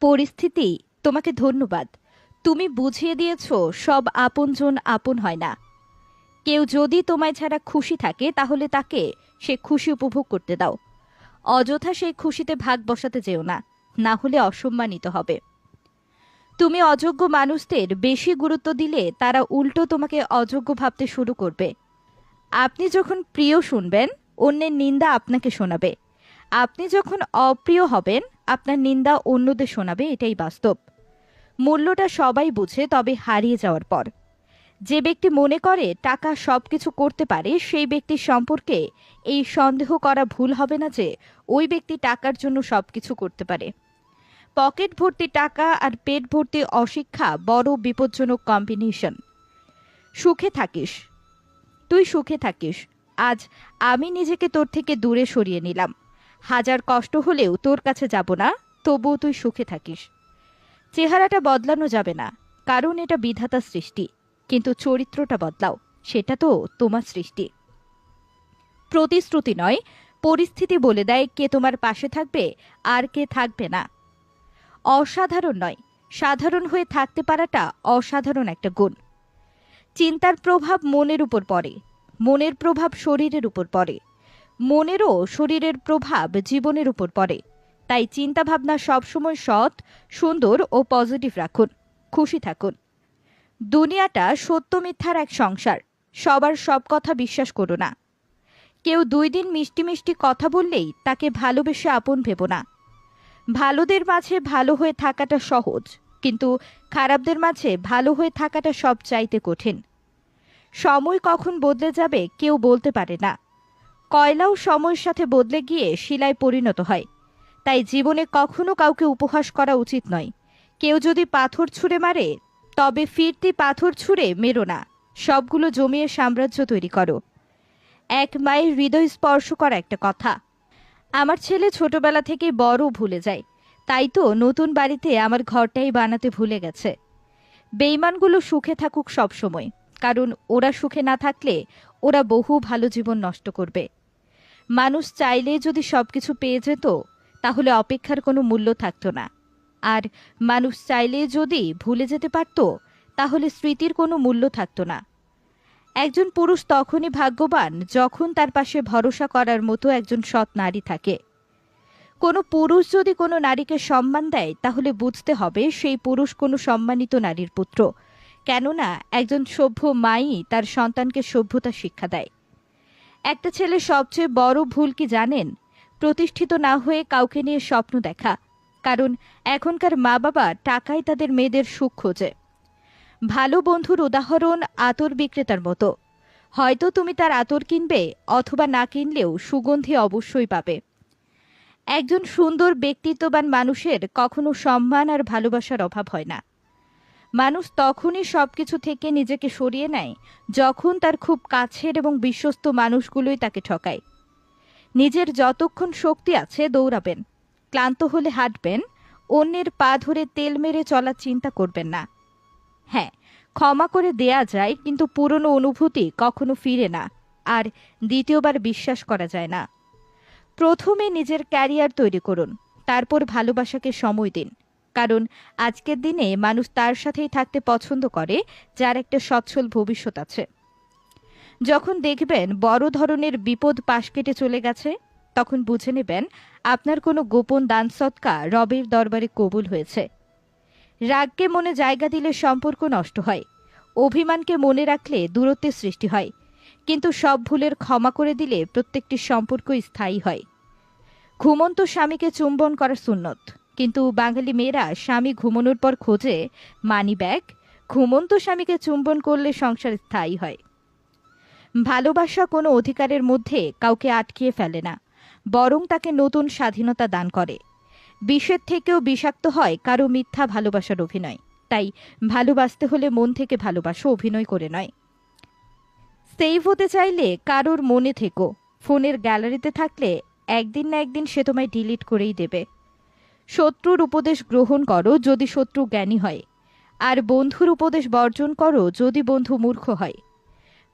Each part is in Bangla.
পরিস্থিতি, তোমাকে ধন্যবাদ। তুমি বুঝিয়ে দিয়েছ, সব আপনজন আপন হয় না। কেউ যদি তোমায় ছাড়া খুশি থাকে, তাহলে তাকে সে খুশি উপভোগ করতে দাও। অযথা সেই খুশিতে ভাগ বসাতে যেও না না হলে অসম্মানিত হবে। তুমি অযোগ্য মানুষদের বেশি গুরুত্ব দিলে, তারা উল্টো তোমাকে অযোগ্য ভাবতে শুরু করবে। আপনি যখন প্রিয় শুনবেন, অন্যের নিন্দা আপনাকে শোনাবে। আপনি যখন অপ্রিয় হবেন আপনার নিন্দা অন্যদের শোনাবে, এটাই বাস্তব। মূল্যটা সবাই বুঝে, তবে হারিয়ে যাওয়ার পর। যে ব্যক্তি মনে করে টাকা সব কিছু করতে পারে, সেই ব্যক্তির সম্পর্কে এই সন্দেহ করা ভুল হবে না যে, ওই ব্যক্তি টাকার জন্য সব কিছু করতে পারে। পকেট ভর্তি টাকা আর পেট ভর্তি অশিক্ষা বড় বিপজ্জনক কম্বিনেশন। সুখে থাকিস। তুই সুখে থাকিস। আজ আমি নিজেকে তোর থেকে দূরে সরিয়ে নিলাম। হাজার কষ্ট হলেও তোর কাছে যাব না, তবুও তুই সুখে থাকিস। চেহারাটা বদলানো যাবে না, কারণ এটা বিধাতা সৃষ্টি, কিন্তু চরিত্রটা বদলাও, সেটা তো তোমার সৃষ্টি। প্রতিশ্রুতি নয়, পরিস্থিতি বলে দেয় কে তোমার পাশে থাকবে আর কে থাকবে না। অসাধারণ নয়, সাধারণ হয়ে থাকতে পারাটা অসাধারণ একটা গুণ। চিন্তার প্রভাব মনের উপর পড়ে, মনের প্রভাব শরীরের উপর পড়ে। মনেরও শরীরের প্রভাব জীবনের উপর পড়ে। তাই চিন্তাভাবনা সবসময় সৎ, সুন্দর ও পজিটিভ রাখুন। খুশি থাকুন। দুনিয়াটা সত্য মিথ্যার এক সংসার। সবার সব কথা বিশ্বাস করো না। কেউ দুই দিন মিষ্টি মিষ্টি কথা বললেই তাকে ভালোবেসে আপন ভেবো না। ভালোদের মাঝে ভালো হয়ে থাকাটা সহজ, কিন্তু খারাপদের মাঝে ভালো হয়ে থাকাটা সব চাইতে কঠিন। সময় কখন বদলে যাবে কেউ বলতে পারে না। কয়লাও সময়ের সাথে বদলে গিয়ে শিলায় পরিণত হয়। তাই জীবনে কখনো কাউকে উপহাস করা উচিত নয়। কেউ যদি পাথর ছুঁড়ে মারে, তবে ফিরতি পাথর ছুঁড়ে মেরো না। সবগুলো জমিয়ে সাম্রাজ্য তৈরি করো। এক মায়ের হৃদয় স্পর্শ করা একটা কথা। আমার ছেলে ছোটবেলা থেকে বড় ভুলে যায়। তাই তো নতুন বাড়িতে আমার ঘরটাই বানাতে ভুলে গেছে। বেইমানগুলো সুখে থাকুক সব সময় কারণ ওরা সুখে না থাকলে ওরা বহু ভালো জীবন নষ্ট করবে। মানুষ চাইলে যদি সবকিছু পেয়ে যেত, তাহলে অপেক্ষার কোনো মূল্য থাকতো না। আর মানুষ চাইলে যদি ভুলে যেতে পারত, তাহলে স্মৃতির কোনো মূল্য থাকতো না। একজন পুরুষ তখনই ভাগ্যবান যখন তার পাশে ভরসা করার মতো একজন সৎ নারী থাকে। কোনো পুরুষ যদি কোনো নারীকে সম্মান দেয়, তাহলে বুঝতে হবে সেই পুরুষ কোনো সম্মানিত নারীর পুত্র। কেননা একজন সভ্য মাই তার সন্তানকে সভ্যতা শিক্ষা দেয়। একটা ছেলে সবচেয়ে বড় ভুল কি জানেন? প্রতিষ্ঠিত না হয়ে কাউকে নিয়ে স্বপ্ন দেখা। কারণ এখনকার মা বাবা টাকায় তাদের মেয়েদের সুখ খোঁজে। ভালো বন্ধুর উদাহরণ আতর বিক্রেতার মতো। হয়তো তুমি তার আতর কিনবে অথবা না কিনলেও সুগন্ধি অবশ্যই পাবে। একজন সুন্দর ব্যক্তিত্ববান মানুষের কখনো সম্মান আর ভালোবাসার অভাব হয় না। মানুষ তখনই সব কিছু থেকে নিজেকে সরিয়ে নেয়, যখন তার খুব কাছের এবং বিশ্বস্ত মানুষগুলোই তাকে ঠকায়। নিজের যতক্ষণ শক্তি আছে দৌড়াবেন, ক্লান্ত হলে হাঁটবেন, অন্যের পা ধরে তেল মেরে চলার চিন্তা করবেন না। হ্যাঁ ক্ষমা করে দেয়া যায়, কিন্তু পুরনো অনুভূতি কখনো ফিরে না, আর দ্বিতীয়বার বিশ্বাস করা যায় না। প্রথমে নিজের ক্যারিয়ার তৈরি করুন, তারপর ভালোবাসাকে সময় দিন কারণ আজকের দিনে মানুষ তার সাথেই থাকতে পছন্দ করে, যার একটা সচ্ছল ভবিষ্যৎ আছে। যখন দেখবেন বড় ধরনের বিপদ পাশ কেটে চলে গেছে, তখন বুঝে নেবেন আপনার কোনো গোপন দান সৎকা রবের দরবারে কবুল হয়েছে। রাগকে মনে জায়গা দিলে সম্পর্ক নষ্ট হয়, অভিমানকে মনে রাখলে দূরত্বের সৃষ্টি হয়, কিন্তু সব ভুলের ক্ষমা করে দিলে প্রত্যেকটি সম্পর্ক স্থায়ী হয়। ঘুমন্ত স্বামীকে চুম্বন করা সুন্নত। কিন্তু বাঙালি মেয়েরা স্বামী ঘুমানোর পর খোঁজে, মানি ব্যাগ, ঘুমন্ত স্বামীকে চুম্বন করলে সংসার স্থায়ী হয়। ভালোবাসা কোনো অধিকারের মধ্যে কাউকে আটকিয়ে ফেলে না, বরং তাকে নতুন স্বাধীনতা দান করে। বিষের থেকেও বিষাক্ত হয় কারও মিথ্যা ভালোবাসার অভিনয়, তাই ভালোবাসতে হলে মন থেকে ভালোবাসো অভিনয় করে নয়। সেভ হতে চাইলে কারোর মনে থেকো, ফোনের গ্যালারিতে থাকলে একদিন না একদিন সে তোমায় ডিলিট করেই দেবে। শত্রুর উপদেশ গ্রহণ করো যদি শত্রু জ্ঞানী হয়, আর বন্ধুর উপদেশ বর্জন করো যদি বন্ধু মূর্খ হয়।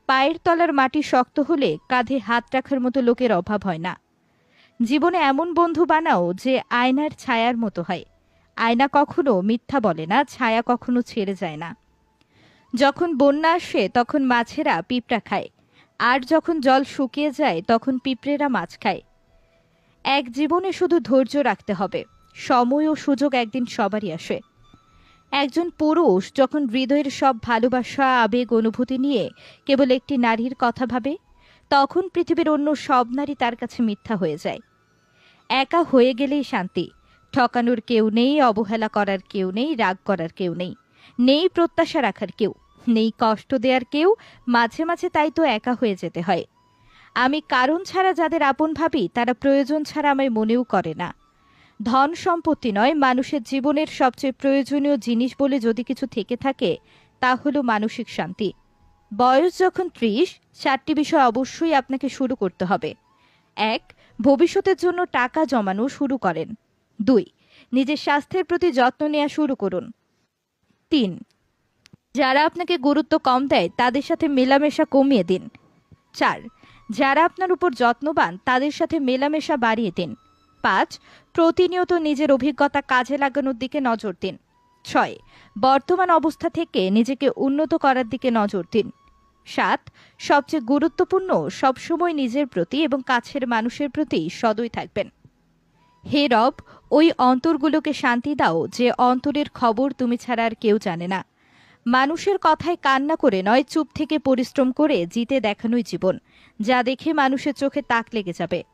পায়ের তলার মাটি শক্ত হলে কাঁধে হাত রাখার মতো লোকের অভাব হয় না। জীবনে এমন বন্ধু বানাও যে আয়নার ছায়ার মতো হয়। আয়না কখনো মিথ্যা বলে না, ছায়া কখনো ছেড়ে যায় না। যখন বন্যা আসে, তখন মাছেরা পিঁপড়া খায়। আর যখন জল শুকিয়ে যায়, তখন পিঁপড়েরা মাছ খায়। এক জীবনে শুধু ধৈর্য রাখতে হবে। সময় ও সুযোগ একদিন সবারই আসে। একজন পুরুষ যখন হৃদয়ের সব ভালোবাসা, আবেগ, অনুভূতি নিয়ে কেবল একটি নারীর কথা ভাবে, তখন পৃথিবীর অন্য সব নারী তার কাছে মিথ্যা হয়ে যায়। একা হয়ে গেলেই শান্তি, ঠকানোর কেউ নেই, অবহেলা করার কেউ নেই, রাগ করার কেউ নেই নেই প্রত্যাশা রাখার কেউ, নেই কষ্ট দেওয়ার কেউ, মাঝে মাঝে তাই তো একা হয়ে যেতে হয়। আমি কারণ ছাড়া যাদের আপন ভাবি, তারা প্রয়োজন ছাড়া আমায় মনেও করে না। ধন সম্পত্তি নয়, মানুষের জীবনের সবচেয়ে প্রয়োজনীয় জিনিস বলে যদি কিছু থেকে থাকে, তা হলো মানসিক শান্তি। বয়স যখন ত্রিশ চারটি বিষয় অবশ্যই আপনাকে শুরু করতে হবে। এক, ভবিষ্যতের জন্য টাকা জমানো শুরু করেন। দুই, নিজের স্বাস্থ্যের প্রতি যত্ন নেওয়া শুরু করুন। তিন, যারা আপনাকে গুরুত্ব কম দেয়, তাদের সাথে মেলামেশা কমিয়ে দিন। চার, যারা আপনার উপর যত্নবান, তাদের সাথে মেলামেশা বাড়িয়ে দিন। পাঁচ, প্রতিনিয়ত নিজের অভিজ্ঞতা কাজে লাগানোর দিকে নজর দিন। ছয়, বর্তমান অবস্থা থেকে নিজেকে উন্নত করার দিকে নজর দিন। সাত, সবচেয়ে গুরুত্বপূর্ণ সবসময় নিজের প্রতি এবং কাছের মানুষের প্রতি সদয় থাকবেন। হে রব, ওই অন্তরগুলোকে শান্তি দাও যে অন্তরের খবর তুমি ছাড়া আর কেউ জানে না। মানুষের কথায় কান্না করে নয়, চুপ থেকে পরিশ্রম করে জিতে দেখানোই জীবন। যা দেখে মানুষের চোখে তাক লেগে যাবে।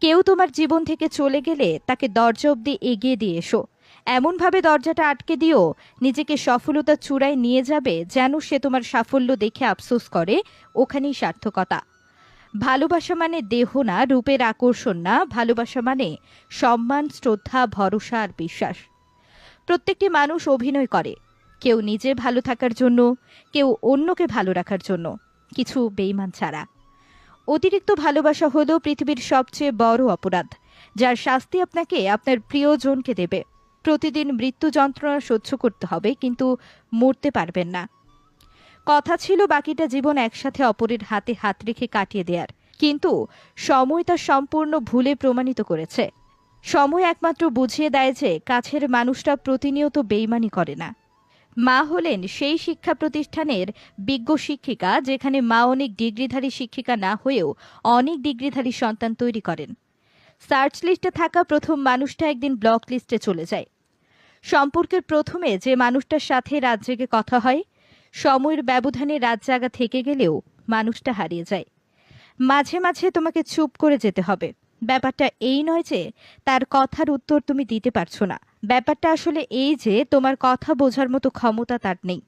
কেউ তোমার জীবন থেকে চলে গেলে তাকে দরজা অবধি এগিয়ে দিয়ে এসো। এমনভাবে দরজাটা আটকে দিও, নিজেকে সফলতা চূড়ায় নিয়ে যাবে যেন সে তোমার সাফল্য দেখে আফসোস করে, ওখানেই সার্থকতা। ভালোবাসা মানে দেহ না, রূপের আকর্ষণ না, ভালোবাসা মানে সম্মান, শ্রদ্ধা, ভরসা আর বিশ্বাস। প্রত্যেকটি মানুষ অভিনয় করে, কেউ নিজে ভালো থাকার জন্য, কেউ অন্যকে ভালো রাখার জন্য, কিছু বেইমান ছাড়া। অতিরিক্ত ভালোবাসা হলো পৃথিবীর সবচেয়ে বড় অপরাধ, যার শাস্তি আপনাকে আপনার প্রিয়জনকে দেবে। প্রতিদিন মৃত্যু যন্ত্রণা সহ্য করতে হবে, কিন্তু মরতে পারবেন না। কথা ছিল বাকিটা জীবন একসাথে অপরের হাতে হাত রেখে কাটিয়ে দেয়ার, কিন্তু সময় তা সম্পূর্ণ ভুলে প্রমাণিত করেছে। সময় একমাত্র বুঝিয়ে দেয় যে কাছের মানুষটা প্রতিনিয়ত বেইমানি করে না। মা হলেন সেই শিক্ষা প্রতিষ্ঠানের বিজ্ঞ শিক্ষিকা, যেখানে মা অনেক ডিগ্রিধারী শিক্ষিকা না হয়েও অনেক ডিগ্রিধারী সন্তান তৈরি করেন। সার্চ লিস্টে থাকা প্রথম মানুষটা একদিন ব্লক লিস্টে চলে যায়। সম্পর্কের প্রথমে যে মানুষটার সাথে রাত জেগে কথা হয়, সময়ের ব্যবধানে রাত জাগা থেকে গেলেও মানুষটা হারিয়ে যায়। মাঝে মাঝে তোমাকে চুপ করে যেতে হবে। ব্যাপারটা এই নয় যে তার কথার উত্তর তুমি দিতে পারছ না। ব্যাপারটা আসলে এই যে তোমার কথা বোঝার মতো ক্ষমতা তার নেই।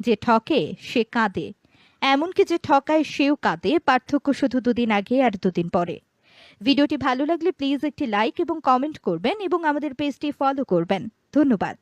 যে ঠকে, সে কাঁদে। এমনকি যে ঠকায়, সেও কাঁদে। পার্থক্য শুধু দুদিন আগে আর দুদিন পরে। ভিডিওটি ভালো লাগলে প্লিজ একটি লাইক এবং কমেন্ট করবেন এবং আমাদের পেজটি ফলো করবেন। ধন্যবাদ।